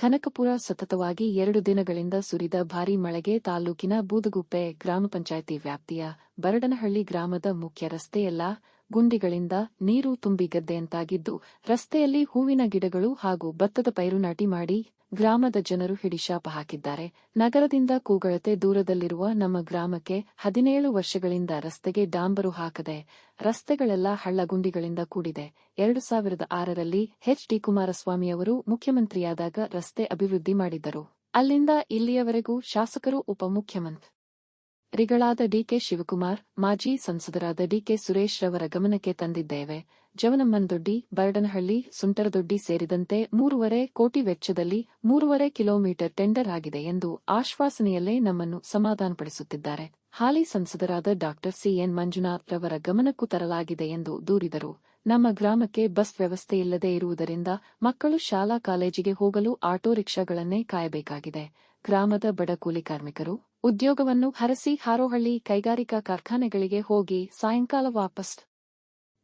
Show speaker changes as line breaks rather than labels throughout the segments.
ಕನಕಪುರ ಸತತವಾಗಿ ಎರಡು ದಿನಗಳಿಂದ ಸುರಿದ ಭಾರೀ ಮಳೆಗೆ ತಾಲೂಕಿನ ಬೂದಗುಪ್ಪೆ ಗ್ರಾಮ ಪಂಚಾಯಿತಿ ವ್ಯಾಪ್ತಿಯ ಬರಡನಹಳ್ಳಿ ಗ್ರಾಮದ ಮುಖ್ಯ ರಸ್ತೆಯೆಲ್ಲ ಗುಂಡಿಗಳಿಂದ ನೀರು ತುಂಬಿ ಗದ್ದೆಯಂತಾಗಿದ್ದು, ರಸ್ತೆಯಲ್ಲಿ ಹೂವಿನ ಗಿಡಗಳು ಹಾಗೂ ಭತ್ತದ ಪೈರು ನಾಟಿ ಮಾಡಿ ಗ್ರಾಮದ ಜನರು ಹಿಡಿಶಾಪ ಹಾಕಿದ್ದಾರೆ. ನಗರದಿಂದ ಕೂಗಳತೆ ದೂರದಲ್ಲಿರುವ ನಮ್ಮ ಗ್ರಾಮಕ್ಕೆ ಹದಿನೇಳು ವರ್ಷಗಳಿಂದ ರಸ್ತೆಗೆ ಡಾಂಬರು ಹಾಕದೆ, ರಸ್ತೆಗಳೆಲ್ಲ ಹಳ್ಳಗುಂಡಿಗಳಿಂದ ಕೂಡಿದೆ. ಎರಡು ಸಾವಿರದ ಆರರಲ್ಲಿ ಎಚ್. ಡಿ. ಕುಮಾರಸ್ವಾಮಿಯವರು ಮುಖ್ಯಮಂತ್ರಿಯಾದಾಗ ರಸ್ತೆ ಅಭಿವೃದ್ಧಿ ಮಾಡಿದ್ದರು. ಅಲ್ಲಿಂದ ಇಲ್ಲಿಯವರೆಗೂ ಶಾಸಕರು ಉಪಮುಖ್ಯಮಂತ್ರಿ ರಿಗಳಾದ ಡಿಕೆ ಶಿವಕುಮಾರ್, ಮಾಜಿ ಸಂಸದರಾದ ಡಿಕೆ ಸುರೇಶ್ ರವರ ಗಮನಕ್ಕೆ ತಂದಿದ್ದೇವೆ. ಜವನಮ್ಮನದೊಡ್ಡಿ, ಬರಡನಹಳ್ಳಿ, ಸುಂಟರದೊಡ್ಡಿ ಸೇರಿದಂತೆ ಮೂರುವರೆ ಕೋಟಿ ವೆಚ್ಚದಲ್ಲಿ ಮೂರುವರೆ ಕಿಲೋಮೀಟರ್ ಟೆಂಡರ್ ಆಗಿದೆ ಎಂದು ಆಶ್ವಾಸನೆಯಲ್ಲೇ ನಮ್ಮನ್ನು ಸಮಾಧಾನಪಡಿಸುತ್ತಿದ್ದಾರೆ. ಹಾಲಿ ಸಂಸದರಾದ ಡಾ ಸಿಎನ್ ಮಂಜುನಾಥ್ ರವರ ಗಮನಕ್ಕೂ ತರಲಾಗಿದೆ ಎಂದು ದೂರಿದರು. ನಮ್ಮ ಗ್ರಾಮಕ್ಕೆ ಬಸ್ ವ್ಯವಸ್ಥೆ ಇಲ್ಲದೆ ಇರುವುದರಿಂದ ಮಕ್ಕಳು ಶಾಲಾ ಕಾಲೇಜಿಗೆ ಹೋಗಲು ಆಟೋ ರಿಕ್ಷಾಗಳನ್ನೇ ಕಾಯಬೇಕಾಗಿದೆ. ಗ್ರಾಮದ ಬಡ ಕೂಲಿ ಕಾರ್ಮಿಕರು ಉದ್ಯೋಗವನ್ನು ಹರಸಿ ಹಾರೋಹಳ್ಳಿ ಕೈಗಾರಿಕಾ ಕಾರ್ಖಾನೆಗಳಿಗೆ ಹೋಗಿ ಸಾಯಂಕಾಲ ವಾಪಸ್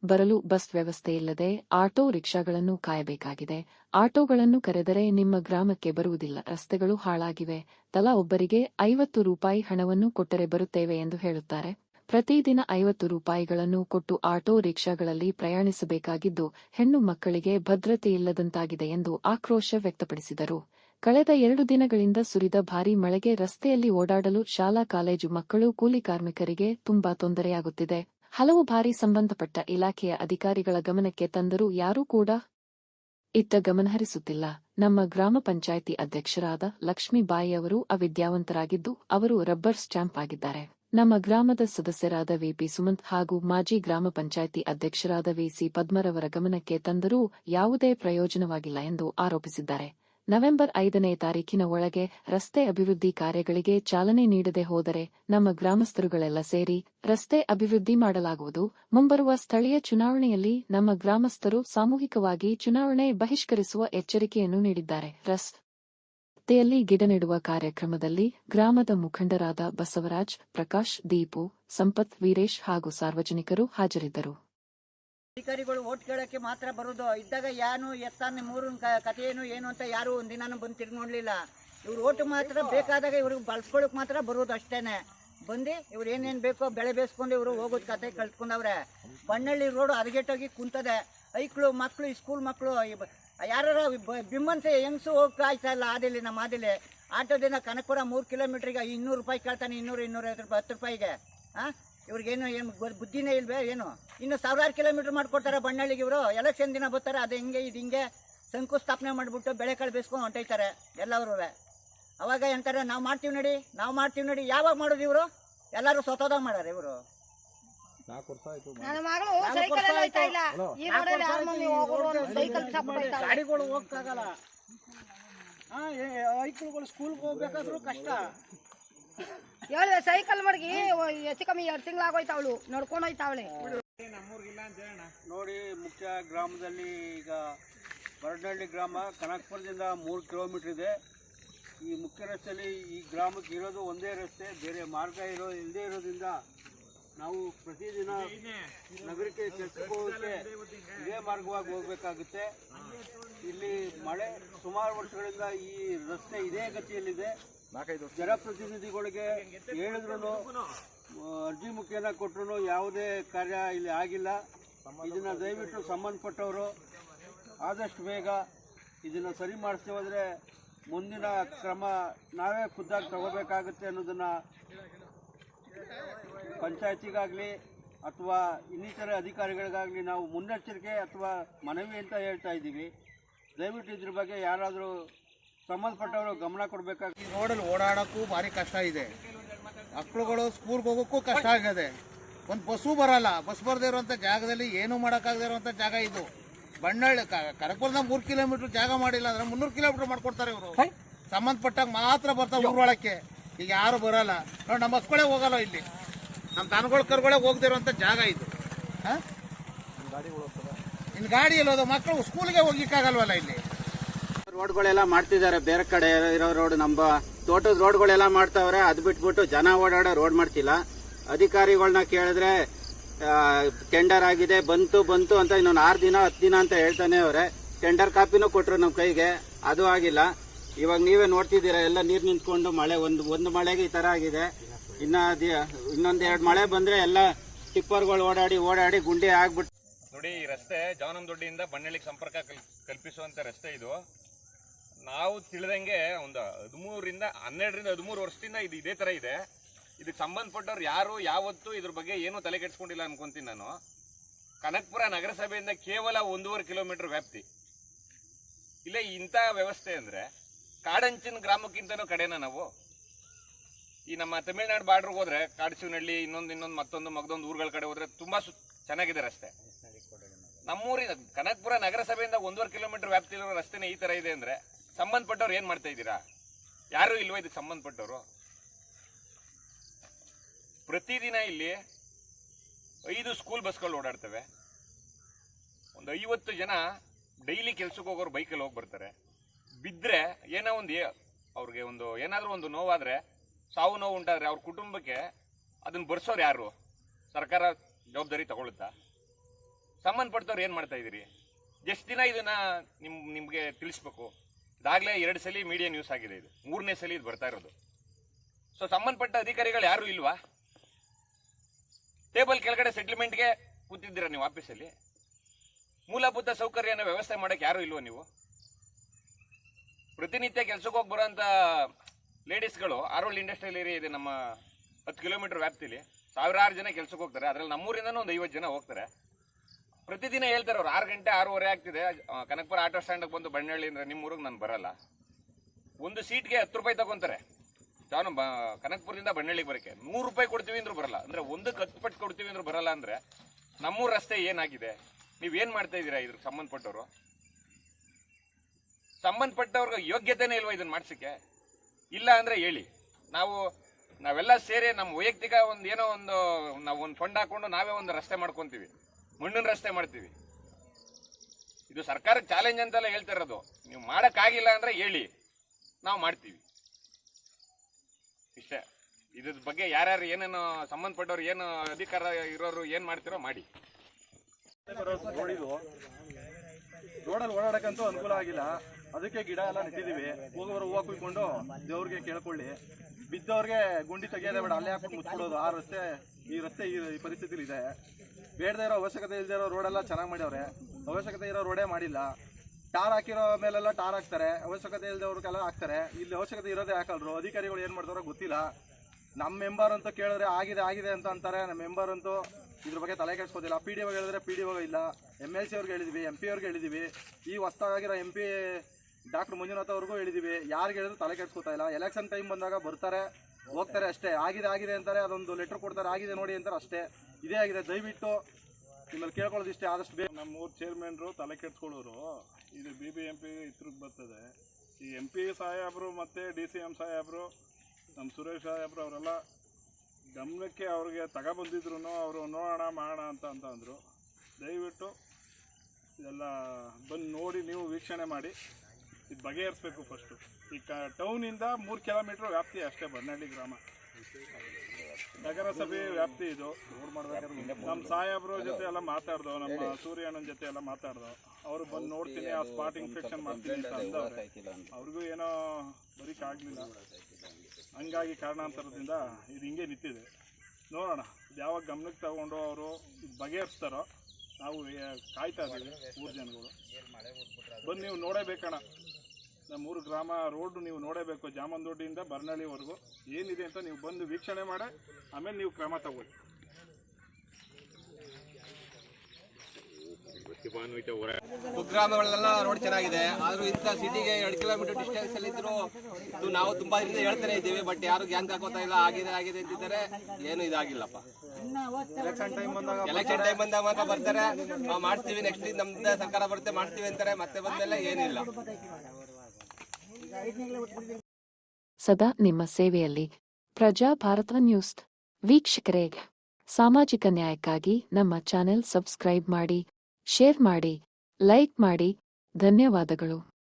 ಬರಲು ಬಸ್ ವ್ಯವಸ್ಥೆ ಇಲ್ಲದೆ ಆಟೋ ರಿಕ್ಷಾಗಳನ್ನು ಕಾಯಬೇಕಾಗಿದೆ. ಆಟೋಗಳನ್ನು ಕರೆದರೆ ನಿಮ್ಮ ಗ್ರಾಮಕ್ಕೆ ಬರುವುದಿಲ್ಲ. ರಸ್ತೆಗಳು ಹಾಳಾಗಿವೆ. ತಲಾ ಒಬ್ಬರಿಗೆ ಐವತ್ತು ರೂಪಾಯಿ ಹಣವನ್ನು ಕೊಟ್ಟರೆ ಬರುತ್ತೇವೆ ಎಂದು ಹೇಳುತ್ತಾರೆ. ಪ್ರತಿದಿನ ಐವತ್ತು ರೂಪಾಯಿಗಳನ್ನು ಕೊಟ್ಟು ಆಟೋ ರಿಕ್ಷಾಗಳಲ್ಲಿ ಪ್ರಯಾಣಿಸಬೇಕಾಗಿದ್ದು, ಹೆಣ್ಣು ಮಕ್ಕಳಿಗೆ ಭದ್ರತೆ ಇಲ್ಲದಂತಾಗಿದೆ ಎಂದು ಆಕ್ರೋಶ ವ್ಯಕ್ತಪಡಿಸಿದರು. ಕಳೆದ ಎರಡು ದಿನಗಳಿಂದ ಸುರಿದ ಭಾರೀ ಮಳೆಗೆ ರಸ್ತೆಯಲ್ಲಿ ಓಡಾಡಲು ಶಾಲಾ, ಕಾಲೇಜು ಮಕ್ಕಳು, ಕೂಲಿ ಕಾರ್ಮಿಕರಿಗೆ ತುಂಬಾ ತೊಂದರೆಯಾಗುತ್ತಿದೆ. ಹಲವು ಬಾರಿ ಸಂಬಂಧಪಟ್ಟ ಇಲಾಖೆಯ ಅಧಿಕಾರಿಗಳ ಗಮನಕ್ಕೆ ತಂದರೂ ಯಾರೂ ಕೂಡ ಇತ್ತ ಗಮನಹರಿಸುತ್ತಿಲ್ಲ ನಮ್ಮ ಗ್ರಾಮ ಪಂಚಾಯಿತಿ ಅಧ್ಯಕ್ಷರಾದ ಲಕ್ಷ್ಮೀಬಾಯಿಯವರು ಅವಿದ್ಯಾವಂತರಾಗಿದ್ದು, ಅವರು ರಬ್ಬರ್ ಸ್ಟ್ಯಾಂಪ್ ಆಗಿದ್ದಾರೆ. ನಮ್ಮ ಗ್ರಾಮದ ಸದಸ್ಯರಾದ ವಿಪಿ ಸುಮಂತ್ ಹಾಗೂ ಮಾಜಿ ಗ್ರಾಮ ಪಂಚಾಯಿತಿ ಅಧ್ಯಕ್ಷರಾದ ವಿಸಿ ಪದ್ಮರವರ ಗಮನಕ್ಕೆ ತಂದರೂ ಯಾವುದೇ ಪ್ರಯೋಜನವಾಗಿಲ್ಲ ಎಂದು ಆರೋಪಿಸಿದ್ದಾರೆ. ನವೆಂಬರ್ ಐದನೇ ತಾರೀಖಿನ ಒಳಗೆ ರಸ್ತೆ ಅಭಿವೃದ್ಧಿ ಕಾರ್ಯಗಳಿಗೆ ಚಾಲನೆ ನೀಡದೆ ಹೋದರೆ ನಮ್ಮ ಗ್ರಾಮಸ್ಥರುಗಳೆಲ್ಲ ಸೇರಿ ರಸ್ತೆ ಅಭಿವೃದ್ಧಿ ಮಾಡಲಾಗುವುದು. ಮುಂಬರುವ ಸ್ಥಳೀಯ ಚುನಾವಣೆಯಲ್ಲಿ ನಮ್ಮ ಗ್ರಾಮಸ್ಥರು ಸಾಮೂಹಿಕವಾಗಿ ಚುನಾವಣೆ ಬಹಿಷ್ಕರಿಸುವ ಎಚ್ಚರಿಕೆಯನ್ನು ನೀಡಿದ್ದಾರೆ. ರಸ್ತೆಯಲ್ಲಿ ಗಿಡ ನೆಡುವ ಕಾರ್ಯಕ್ರಮದಲ್ಲಿ ಗ್ರಾಮದ ಮುಖಂಡರಾದ ಬಸವರಾಜ್, ಪ್ರಕಾಶ್, ದೀಪು, ಸಂಪತ್, ವೀರೇಶ್ ಹಾಗೂ ಸಾರ್ವಜನಿಕರು ಹಾಜರಿದ್ದರು.
ಅಧಿಕಾರಿಗಳು ಓಟ್ ಕೇಳೋಕ್ಕೆ ಮಾತ್ರ ಬರೋದು. ಇದ್ದಾಗ ಯಾನು ಎತ್ತಾನೆ ಮೂರು ಕಥೆ ಏನು ಏನು ಅಂತ ಯಾರು ಒಂದಿನಾನು ಬಂದು ತಿರ್ಗಿ ನೋಡಲಿಲ್ಲ. ಇವ್ರು ಓಟ್ ಮಾತ್ರ ಬೇಕಾದಾಗ ಇವ್ರಿಗೆ ಬಳಸ್ಕೊಳಕ್ ಮಾತ್ರ ಬರೋದು ಅಷ್ಟೇನೆ. ಬಂದು ಇವ್ರು ಏನೇನು ಬೇಕೋ ಬೆಳೆ ಬೇಯಿಸ್ಕೊಂಡು ಇವರು ಹೋಗೋದು ಕತೆ ಕಳ್ತ್ಕೊಂಡವ್ರೆ. ಬಣ್ಣಳ್ಳಿ ರೋಡು ಹದಗೆಟ್ಟೋಗಿ ಕುಂತದೆ. ಐಕ್ಳು ಮಕ್ಕಳು ಸ್ಕೂಲ್ ಮಕ್ಕಳು ಯಾರು ಬಿಮ್ಮನ್ಸೆ ಹೆಂಗ್ಸು ಹೋಗಕ್ಕೆ ಆಯ್ತಾ ಇಲ್ಲ ಆದಿಲ್ಲಿ ನಮ್ಮ ಆದಿಲ್ಲಿ ಆಟೋದಿಂದ ಕನಕಪುರ ಮೂರು ಕಿಲೋಮೀಟ್ರಿಗೆ ಇನ್ನೂರು ರೂಪಾಯಿ ಕೇಳ್ತಾನೆ ಇನ್ನೂರು ಇನ್ನೂರೈವತ್ತು ರೂಪಾಯಿ ಹತ್ತು ರೂಪಾಯಿಗೆ. ಹಾಂ ಇವ್ರಿಗೇನು ಏನು ಬುದ್ಧಿನೇ ಇಲ್ವೇ ಏನು? ಇನ್ನು ಸಾವಿರಾರು ಕಿಲೋಮೀಟರ್ ಮಾಡ್ಕೊಡ್ತಾರೆ ಬಣ್ಣಳ್ಳಿಗೆ ಇವರು. ಎಲೆಕ್ಷನ್ ದಿನ ಬರ್ತಾರೆ ಅದು ಹಿಂಗೆ ಇದು ಹಿಂಗೆ. ಶಂಕುಸ್ಥಾಪನೆ ಮಾಡಿಬಿಟ್ಟು ಬೆಳೆ ಕಾಳು ಬೇಯಿಸ್ಕೊಂಡು ಹೊಂಟೈತಾರೆ ಎಲ್ಲರೂ ಅವಾಗ ಎಂತಾರೆ ನಾವು ಮಾಡ್ತೀವಿ ನೋಡಿ ನಾವು ಮಾಡ್ತೀವಿ ನೋಡಿ. ಯಾವಾಗ ಮಾಡೋದು ಇವರು? ಎಲ್ಲರೂ ಸ್ವತಃ ಮಾಡ್ಯಾರ ಇವರು.
ನನ್ನ ಮಗಳು ಸೈಕಲ್ ಅಲ್ಲಿ ಇಲ್ಲ. ಈ ರೋಡಲ್ಲಿ ಯಾರ ಹೋಗೋರು ಸೈಕಲ್ ಬಿಸಾಕ್ಬಿಟ್ಟು
ಗಾಡಿಗಳು ಹೋಗಕ್ಕಾಗಲ್ಲ ಐಕ್ಳುಗಳು ಸ್ಕೂಲ್ಗೆ ಹೋಗ್ಬೇಕಾದ್ರೂ ಕಷ್ಟ.
ಹೇಳಿ ಸೈಕಲ್ ಮಡಗಿ ಹೆಚ್ಚು ಕಮ್ಮಿ ಎರಡು ತಿಂಗಳಾಗೋಯ್ತು ಅವಳು. ನೋಡ್ಕೊಂಡು ಹೋಯ್ತಾವಳೆ
ನೋಡಿ, ಮುಖ್ಯ ಗ್ರಾಮದಲ್ಲಿ ಈಗ ಬರಡಹಳ್ಳಿ ಗ್ರಾಮ ಕನಕಪುರದಿಂದ ಮೂರು ಕಿಲೋಮೀಟರ್ ಇದೆ. ಈ ಮುಖ್ಯ ರಸ್ತೆಯಲ್ಲಿ ಈ ಗ್ರಾಮಕ್ಕೆ ಇರೋದು ಒಂದೇ ರಸ್ತೆ, ಬೇರೆ ಮಾರ್ಗ ಇರೋ ಇಲ್ಲದೆ ಇರೋದ್ರಿಂದ ನಾವು ಪ್ರತಿದಿನ ನಗರಕ್ಕೆ ಕೆಲಸಕ್ಕೆ ಇದೇ ಮಾರ್ಗವಾಗಿ ಹೋಗಬೇಕಾಗುತ್ತೆ. ಇಲ್ಲಿ ಮಳೆ ಸುಮಾರು ವರ್ಷಗಳಿಂದ ಈ ರಸ್ತೆ ಇದೇ ಗತಿಯಲ್ಲಿದೆ. ಜನಪ್ರತಿನಿಧಿಗಳಿಗೆ ಹೇಳಿದ್ರು ಅರ್ಜಿ ಮುಖೇನ ಕೊಟ್ಟರು ಯಾವುದೇ ಕಾರ್ಯ ಇಲ್ಲಿ ಆಗಿಲ್ಲ. ಇದನ್ನ ದಯವಿಟ್ಟು ಸಂಬಂಧಪಟ್ಟವರು ಆದಷ್ಟು ಬೇಗ ಇದನ್ನು ಸರಿ ಮಾಡಿಸಿ ಮುಂದಿನ ಕ್ರಮ ನಾವೇ ಖುದ್ದಾಗಿ ತಗೋಬೇಕಾಗುತ್ತೆ ಅನ್ನೋದನ್ನು ಪಂಚಾಯತಿಗಾಗಲಿ ಅಥವಾ ಇನ್ನಿತರೆ ಅಧಿಕಾರಿಗಳಿಗಾಗಲಿ ನಾವು ಮುನ್ನೆಚ್ಚರಿಕೆ ಅಥವಾ ಮನವಿ ಅಂತ ಹೇಳ್ತಾ ಇದ್ದೀವಿ. ದಯವಿಟ್ಟು ಇದ್ರ ಬಗ್ಗೆ ಯಾರಾದರೂ ಸಂಬಂಧಪಟ್ಟವರು ಗಮನ ಕೊಡಬೇಕಾಗಿ
ಈ ರೋಡಲ್ಲಿ ಓಡಾಡೋಕ್ಕೂ ಭಾರಿ ಕಷ್ಟ ಇದೆ. ಮಕ್ಕಳುಗಳು ಸ್ಕೂಲ್ಗೆ ಹೋಗೋಕ್ಕೂ ಕಷ್ಟ ಆಗಿದೆ. ಒಂದು ಬಸ್ಸು ಬರಲ್ಲ. ಬಸ್ ಬರದೇ ಇರುವಂಥ ಜಾಗದಲ್ಲಿ ಏನೂ ಮಾಡೋಕ್ಕಾಗದೇ ಇರುವಂಥ ಜಾಗ ಇದು. ಬಣ್ಣಳ್ಳಿ ಕನಕಪುರದ ಮೂರು ಕಿಲೋಮೀಟರ್ ಜಾಗ ಮಾಡಿಲ್ಲ ಅಂದ್ರೆ ಮುನ್ನೂರು ಕಿಲೋಮೀಟರ್ ಮಾಡ್ಕೊಡ್ತಾರೆ ಇವರು. ಸಂಬಂಧಪಟ್ಟಾಗ ಮಾತ್ರ ಬರ್ತಾವೆ ಊರೊಳಕ್ಕೆ ಈಗ ಯಾರು ಬರಲ್ಲ. ನೋಡಿ ನಮ್ಮ ಬಸ್ಗಳೇ ಹೋಗಲ್ಲ ಇಲ್ಲಿ. ನಮ್ಮ ದನಗಳ ಕರುಗಳೇ ಹೋಗದೇ ಇರುವಂಥ ಜಾಗ ಇದು. ಹಾಂ? ಇನ್ನು ಗಾಡಿ ಎಲ್ಲೋದು ಮಕ್ಕಳು ಸ್ಕೂಲ್ಗೆ ಹೋಗಿಕ್ಕಾಗಲ್ವಲ್ಲ ಇಲ್ಲಿ?
ರೋಡ್ಗಳೆಲ್ಲ ಮಾಡ್ತಿದ್ದಾರೆ. ಬೇರೆ ಕಡೆ ಇರೋ ರೋಡ್ ನಮ್ಮ ತೋಟದ ರೋಡ್ಗಳೆಲ್ಲ ಮಾಡ್ತಾವ್ರೆ. ಅದು ಬಿಟ್ಬಿಟ್ಟು ಜನ ಓಡಾಡೋ ರೋಡ್ ಮಾಡ್ತಿಲ್ಲ. ಅಧಿಕಾರಿಗಳನ್ನ ಕೇಳಿದ್ರೆ ಟೆಂಡರ್ ಆಗಿದೆ, ಬಂತು ಬಂತು ಅಂತ ಇನ್ನೊಂದು ಆರು ದಿನ, ಹತ್ತು ದಿನ ಅಂತ ಹೇಳ್ತಾನೆ ಅವ್ರೆ. ಟೆಂಡರ್ ಕಾಪಿನೂ ಕೊಟ್ಟರು ನಮ್ಮ ಕೈಗೆ. ಅದು ಆಗಿಲ್ಲ.
ಇವಾಗ ನೀವೇ ನೋಡ್ತಿದ್ದೀರಾ, ಎಲ್ಲ ನೀರು ನಿಂತ್ಕೊಂಡು ಮಳೆ, ಒಂದು ಒಂದು ಮಳೆಗೆ ಈ ಥರ ಆಗಿದೆ. ಇನ್ನ ಇನ್ನೊಂದು ಎರಡು ಮಳೆ ಬಂದರೆ ಎಲ್ಲ ಟಿಪ್ಪರ್ಗಳು ಓಡಾಡಿ ಓಡಾಡಿ ಗುಂಡಿ ಆಗ್ಬಿಟ್ಟು
ನೋಡಿ, ಈ ರಸ್ತೆ ಜಾನಂದೊಡ್ಡಿಯಿಂದ ಬಣ್ಣಳ್ಳಿಗೆ ಸಂಪರ್ಕ ಕಲ್, ಕಲ್ಪಿಸುವಂತ ರಸ್ತೆ ಇದು. ನಾವು ತಿಳಿದಂಗೆ ಒಂದು ಹದಿಮೂರಿಂದ ಹನ್ನೆರಡರಿಂದ ಹದಿಮೂರು ವರ್ಷದಿಂದ ಇದು ಇದೇ ಥರ ಇದೆ. ಇದಕ್ಕೆ ಸಂಬಂಧಪಟ್ಟವ್ರು ಯಾರು ಯಾವತ್ತೂ ಇದ್ರ ಬಗ್ಗೆ ಏನೂ ತಲೆ ಕೆಡಿಸ್ಕೊಂಡಿಲ್ಲ ಅನ್ಕೊಂತೀನಿ ನಾನು. ಕನಕಪುರ ನಗರಸಭೆಯಿಂದ ಕೇವಲ ಒಂದೂವರೆ ಕಿಲೋಮೀಟರ್ ವ್ಯಾಪ್ತಿ. ಇಲ್ಲೇ ಇಂಥ ವ್ಯವಸ್ಥೆ ಅಂದರೆ ಕಾಡಂಚಿನ ಗ್ರಾಮಕ್ಕಿಂತನೂ ಕಡೆನ ನಾವು? ಈ ನಮ್ಮ ತಮಿಳ್ನಾಡು ಬಾರ್ಡ್ರಿಗೆ ಹೋದ್ರೆ ಕಾಡಸಿನಹಳ್ಳಿ ಇನ್ನೊಂದು ಇನ್ನೊಂದು ಮತ್ತೊಂದು ಮಗದೊಂದು ಊರುಗಳ ಕಡೆ ಹೋದ್ರೆ ತುಂಬಾ ಸು- ಚೆನ್ನಾಗಿದೆ ರಸ್ತೆ ನಮ್ಮೂರಿನ ಕನಕಪುರ ನಗರಸಭೆಯಿಂದ ಒಂದೂವರೆ ಕಿಲೋಮೀಟರ್ ವ್ಯಾಪ್ತಿಯಲ್ಲಿರೋ ರಸ್ತೆನೇ ಈ ತರ ಇದೆ ಅಂದ್ರೆ ಸಂಬಂಧಪಟ್ಟವ್ರು ಏನು ಮಾಡ್ತಾ ಇದ್ದೀರಾ? ಯಾರು ಇಲ್ವಾ ಇದಕ್ಕೆ ಸಂಬಂಧಪಟ್ಟವರು? ಪ್ರತಿದಿನ ಇಲ್ಲಿ ಐದು ಸ್ಕೂಲ್ ಬಸ್ಗಳು ಓಡಾಡ್ತವೆ. ಒಂದು ಐವತ್ತು ಜನ ಡೈಲಿ ಕೆಲ್ಸಕ್ಕೆ ಹೋಗೋರು ಬೈಕಲ್ಲಿ ಹೋಗಿ ಬರ್ತಾರೆ. ಬಿದ್ದರೆ ಏನೋ ಒಂದು ಅವ್ರಿಗೆ ಒಂದು ಏನಾದರೂ ಒಂದು ನೋವಾದರೆ, ಸಾವು ನೋವು ಉಂಟಾದರೆ ಅವ್ರ ಕುಟುಂಬಕ್ಕೆ ಅದನ್ನು ಬರ್ಸೋರು ಯಾರು? ಸರ್ಕಾರ ಜವಾಬ್ದಾರಿ ತಗೊಳುತ್ತಾ ಸಂಬಂಧಪಟ್ಟವ್ರು ಏನು ಮಾಡ್ತಾ ಇದ್ದೀರಿ? ಎಷ್ಟು ದಿನ ಇದನ್ನು ನಿಮ್ಮ ನಿಮಗೆ ತಿಳಿಸ್ಬೇಕು? ಇದಾಗಲೇ ಎರಡು ಸಲ ಮೀಡಿಯಾ ನ್ಯೂಸ್ ಆಗಿದೆ ಇದು. ಮೂರನೇ ಸಲ ಇದು ಬರ್ತಾ ಇರೋದು. ಸೊ ಸಂಬಂಧಪಟ್ಟ ಅಧಿಕಾರಿಗಳು ಯಾರು ಇಲ್ವಾ? ಟೇಬಲ್ ಕೆಳಗಡೆ ಸೆಟ್ಲ್ಮೆಂಟ್ಗೆ ಕೂತಿದ್ದೀರಾ ನೀವು ಆಫೀಸಲ್ಲಿ ಮೂಲಭೂತ ಸೌಕರ್ಯನ ವ್ಯವಸ್ಥೆ ಮಾಡೋಕ್ಕೆ ಯಾರು ಇಲ್ವೋ ನೀವು? ಪ್ರತಿನಿತ್ಯ ಕೆಲಸಕ್ಕೆ ಹೋಗಿ ಬರೋಂಥ ಲೇಡೀಸ್ಗಳು ಆರೋಲ್ ಇಂಡಸ್ಟ್ರಿಯಲ್ ಏರಿಯಾ ಇದೆ ನಮ್ಮ ಹತ್ತು ಕಿಲೋಮೀಟರ್ ವ್ಯಾಪ್ತಿಲಿ, ಸಾವಿರಾರು ಜನ ಕೆಲಸಕ್ಕೆ ಹೋಗ್ತಾರೆ. ಅದರಲ್ಲಿ ನಮ್ಮೂರಿಂದನೂ ಒಂದು ಐವತ್ತು ಜನ ಹೋಗ್ತಾರೆ. ಪ್ರತಿದಿನ ಹೇಳ್ತಾರೆ ಅವ್ರು, ಆರು ಗಂಟೆ ಆರೂವರೆ ಆಗ್ತಿದೆ. ಕನಕಪುರ ಆಟೋ ಸ್ಟ್ಯಾಂಡ್ಗೆ ಬಂದು ಬಣ್ಣಹಳ್ಳಿ ಅಂದ್ರೆ ನಿಮ್ಮ ಊರಿಗೆ ನಾನು ಬರಲ್ಲ. ಒಂದು ಸೀಟ್ಗೆ ಹತ್ತು ರೂಪಾಯಿ ತಗೊಂತಾರೆ. ನಾನು ಕನಕಪುರದಿಂದ ಬಣ್ಣಹಳ್ಳಿಗೆ ಬರಕ್ಕೆ. ನೂರು ರೂಪಾಯಿ ಕೊಡ್ತೀವಿ ಅಂದ್ರೂ ಬರಲ್ಲ. ಅಂದ್ರೆ ಒಂದಕ್ಕೆ ಹತ್ತು ಪಟ್ಟು ಕೊಡ್ತೀವಿ ಅಂದ್ರೂ ಬರಲ್ಲ ಅಂದ್ರೆ ನಮ್ಮೂರ ರಸ್ತೆ ಏನಾಗಿದೆ? ನೀವೇನ್ ಮಾಡ್ತಾ ಇದ್ದೀರಾ ಇದ್ರ ಸಂಬಂಧಪಟ್ಟವರು? ಸಂಬಂಧಪಟ್ಟವ್ರಿಗೆ ಯೋಗ್ಯತೆನೇ ಇಲ್ವಾ ಇದನ್ನ ಮಾಡ್ಸಕ್ಕೆ? ಇಲ್ಲ ಅಂದ್ರೆ ಹೇಳಿ. ನಾವು, ನಾವೆಲ್ಲ ಸೇರಿ ನಮ್ಮ ವೈಯಕ್ತಿಕ ಒಂದು ಏನೋ ಒಂದು, ನಾವು ಒಂದು ಫಂಡ್ ಹಾಕೊಂಡು ನಾವೇ ಒಂದು ರಸ್ತೆ ಮಾಡ್ಕೊಂತೀವಿ. ಮಣ್ಣಿನ ರಸ್ತೆ ಮಾಡ್ತೀವಿ. ಇದು ಸರ್ಕಾರ ಚಾಲೆಂಜ್ ಅಂತೆಲ್ಲ ಹೇಳ್ತಿರೋದು ನೀವು ಮಾಡೋಕ್ಕಾಗಿಲ್ಲ ಅಂದ್ರೆ ಹೇಳಿ. ನಾವು ಮಾಡ್ತೀವಿ. ಇಷ್ಟೇ. ಇದ್ರ ಬಗ್ಗೆ ಯಾರ್ಯಾರು ಏನೇನು ಸಂಬಂಧಪಟ್ಟವ್ರು, ಏನು ಅಧಿಕಾರ ಇರೋರು, ಏನು ಮಾಡ್ತಿರೋ ಮಾಡಿ.
ರೋಡಲ್ಲಿ ಓಡಾಡಕ್ಕಂತೂ ಅನುಕೂಲ ಆಗಿಲ್ಲ. ಅದಕ್ಕೆ ಗಿಡ ಎಲ್ಲ ನೆಟ್ಟಿದ್ದೀವಿ ಹೋಗೋರು ಹೂವು ಕುಯ್ಕೊಂಡು ದೇವ್ರಿಗೆ ಕೇಳ್ಕೊಳ್ಳಿ. ಬಿದ್ದವ್ರಿಗೆ ಗುಂಡಿ ತೆಗಿಯೋದೇ ಬೇಡ. ಅಲ್ಲೇ ಹಾಕ್ಬಿಟ್ಟು ಮುಚ್ಕೊಳ್ಳೋದು ಆ ರಸ್ತೆ, ಈ ರಸ್ತೆ ಈ ಈ ಪರಿಸ್ಥಿತಿಲಿ ಇದೆ. ಬೇಡದೇ ಇರೋ ಅವಶ್ಯಕತೆ ಇಲ್ಲದೆ ಇರೋ ರೋಡೆಲ್ಲ ಚೆನ್ನಾಗಿ ಮಾಡ್ಯವ್ರೆ ಅವಶ್ಯಕತೆ ಇರೋ ರೋಡೇ ಮಾಡಿಲ್ಲ. ಟಾರ್ ಹಾಕಿರೋ ಮೇಲೆಲ್ಲ ಟಾರ್ ಹಾಕ್ತಾರೆ. ಅವಶ್ಯಕತೆ ಇಲ್ಲದವ್ರಿಗೆಲ್ಲ ಹಾಕ್ತಾರೆ. ಇಲ್ಲಿ ಅವಶ್ಯಕತೆ ಇರೋದೇ ಹಾಕಲ್ರು. ಅಧಿಕಾರಿಗಳು ಏನು ಮಾಡ್ತಾರೋ ಗೊತ್ತಿಲ್ಲ. ನಮ್ಮ ಮೆಂಬರ್ ಅಂತೂ ಕೇಳಿದ್ರೆ ಆಗಿದೆ ಆಗಿದೆ ಅಂತ ಅಂತಾರೆ. ನಮ್ಮ ಮೆಂಬರ್ ಅಂತೂ ಇದ್ರ ಬಗ್ಗೆ ತಲೆ ಕೆಡಿಸ್ಕೋದಿಲ್ಲ ಪಿ ಡಿ ಒ ಹೇಳಿದ್ರೆ ಪಿ ಡಿ ಒ ಇಲ್ಲ. ಎಂ ಎಲ್ ಸಿ ಅವ್ರಿಗೆ ಹೇಳಿದ್ವಿ ಎಂ ಪಿ ಅವ್ರಿಗೆ ಹೇಳಿದ್ವಿ. ಈ ಹೊಸ್ದಾಗಿರೋ ಎಂ ಪಿ ಡಾಕ್ಟರ್ ಮಂಜುನಾಥ್ ಅವ್ರಿಗೂ ಹೇಳಿದ್ವಿ. ಯಾರಿಗೆ ಹೇಳಿದ್ರು ತಲೆ ಕೆಡಿಸ್ಕೋತಾ ಇಲ್ಲ. ಎಲೆಕ್ಷನ್ ಟೈಮ್ ಬಂದಾಗ ಬರ್ತಾರೆ, ಹೋಗ್ತಾರೆ ಅಷ್ಟೇ. ಆಗಿದೆ ಆಗಿದೆ ಅಂತಾರೆ. ಅದೊಂದು ಲೆಟರ್ ಕೊಡ್ತಾರೆ. ಆಗಿದೆ ನೋಡಿ ಅಂತಾರೆ ಅಷ್ಟೇ. ಇದೇ ಆಗಿದೆ. ದಯವಿಟ್ಟು ನಿಮ್ಮಲ್ಲಿ ಕೇಳ್ಕೊಳ್ಳೋದು ಇಷ್ಟೇ, ಆದಷ್ಟು ಬೇಗ.
ನಮ್ಮ ಊರು ಚೇರ್ಮನ್ರು ತಲೆ ಕೆಡ್ಸ್ಕೊಳ್ಳೋರು. ಇದು ಬಿ ಬಿ ಎಂ ಪಿ ಇತ್ರಕ್ಕೆ ಬರ್ತದೆ. ಈ ಎಂ ಪಿ ಸಾಹೇಬರು ಮತ್ತು ಡಿ ಸಿ ಎಂ ಸಾಹೇಬರು ನಮ್ಮ ಸುರೇಶ್ ಸಾಹೇಬ್ರು ಅವರೆಲ್ಲ ಗಮನಕ್ಕೆ ಅವ್ರಿಗೆ ತಗೊಬಂದಿದ್ರು ಅವರು ನೋಡೋಣ, ಮಾಡೋಣ ಅಂತ ಅಂತ ಅಂದರು. ದಯವಿಟ್ಟು ಇದೆಲ್ಲ ಬಂದು ನೋಡಿ ನೀವು ವೀಕ್ಷಣೆ ಮಾಡಿ. ಇದು ಬಗೆಹರಿಸ್ಬೇಕು ಫಸ್ಟು ಈ ಕ ಟೌನಿಂದ ಮೂರು ಕಿಲೋಮೀಟ್ರ್ ವ್ಯಾಪ್ತಿ ಅಷ್ಟೇ ಬನ್ನಳ್ಳಿ ಗ್ರಾಮ. ನಗರಸಭೆ ವ್ಯಾಪ್ತಿ ಇದು. ನಮ್ಮ ಸಾಹೇಬ್ರ ಜೊತೆ ಎಲ್ಲ ಮಾತಾಡ್ದೋ ನಮ್ಮ ಸೂರ್ಯಣ್ಣನ ಜೊತೆ ಎಲ್ಲ ಮಾತಾಡ್ದೋ ಅವರು ಬಂದು ನೋಡ್ತೀನಿ ಆ ಸ್ಪಾಟ್ ಇನ್ಫೆಕ್ಷನ್ ಮಾಡ್ತೀನಿ ಅಂತ ಅಂದವ್ರೆ. ಅವ್ರಿಗೂ ಏನೋ ಬರೀಕ್ ಆಗ್ಲಿಲ್ಲ. ಹಂಗಾಗಿ ಕಾರಣಾಂತರದಿಂದ ಇದು ಹಿಂಗೆ ನಿಂತಿದೆ. ನೋಡೋಣ ಯಾವಾಗ ಗಮನಕ್ಕೆ ತಗೊಂಡು ಅವರು ಬಗೆಹರಿಸ್ತಾರೋ ನಾವು ಕಾಯ್ತಾ ಇದ್ದೀವಿ ಮೂರು ಜನಗಳು. ಬಂದು ನೀವು ನೋಡಬೇಕಣ್ಣ ನಮ್ಮೂರು ಗ್ರಾಮ ರೋಡ್ ನೀವು ನೋಡಬೇಕು ಜಾಮಂದೊಡ್ಡಿಯಿಂದ ಬರ್ನಳ್ಳಿವರೆಗೂ ಏನಿದೆ ಅಂತ ನೀವು ಬಂದು ವೀಕ್ಷಣೆ ಮಾಡಿ ಆಮೇಲೆ ನೀವು ಕ್ರಮ ತಗೊಳ್ಳಿ.
ಕುಗ್ರಾಮಗಳೆಲ್ಲ ರೋಡ್ ಚೆನ್ನಾಗಿದೆ ಆದ್ರೂ ಇಂಥ ಸಿಟಿಗೆ ಎರಡು ಕಿಲೋಮೀಟರ್ ಡಿಸ್ಟೆನ್ಸ್ ಅಲ್ಲಿ ಇದ್ರು ಇದು ನಾವು ತುಂಬಾ ಹಿಂದೆ ಹೇಳ್ತಾನೆ ಇದ್ದೀವಿ ಬಟ್ ಯಾರು ಗ್ಯಾಂಗ್ ಹಾಕೋತಾ ಇಲ್ಲ ಆಗಿದೆ ಆಗಿದೆ ಅಂತಿದ್ದಾರೆ ಏನು ಇದಾಗಿಲ್ಲಪ್ಪ.
ಎಲೆಕ್ಷನ್ ಟೈಮ್ ಬಂದಾಗ
ಎಲೆಕ್ಷನ್ ಟೈಮ್ ಬಂದಾಗ ಮಾತ್ರ ಬರ್ತಾರೆ ನಾವು ಮಾಡ್ತೀವಿ ನೆಕ್ಸ್ಟ್ ನಮ್ದು ಸರ್ಕಾರ ಬರುತ್ತೆ ಮಾಡ್ತೀವಿ ಅಂತಾರೆ ಮತ್ತೆ ಬಂದ್ಮೇಲೆ ಏನಿಲ್ಲ.
ಸದಾ ನಿಮ್ಮ ಸೇವೆಯಲ್ಲಿ ಪ್ರಜಾ ಭಾರತ ನ್ಯೂಸ್. ವೀಕ್ಷಕರೇ, ಸಾಮಾಜಿಕ ನ್ಯಾಯಕ್ಕಾಗಿ ನಮ್ಮ ಚಾನೆಲ್ ಸಬ್ಸ್ಕ್ರೈಬ್ ಮಾಡಿ, ಶೇರ್ ಮಾಡಿ, ಲೈಕ್ ಮಾಡಿ. ಧನ್ಯವಾದಗಳು.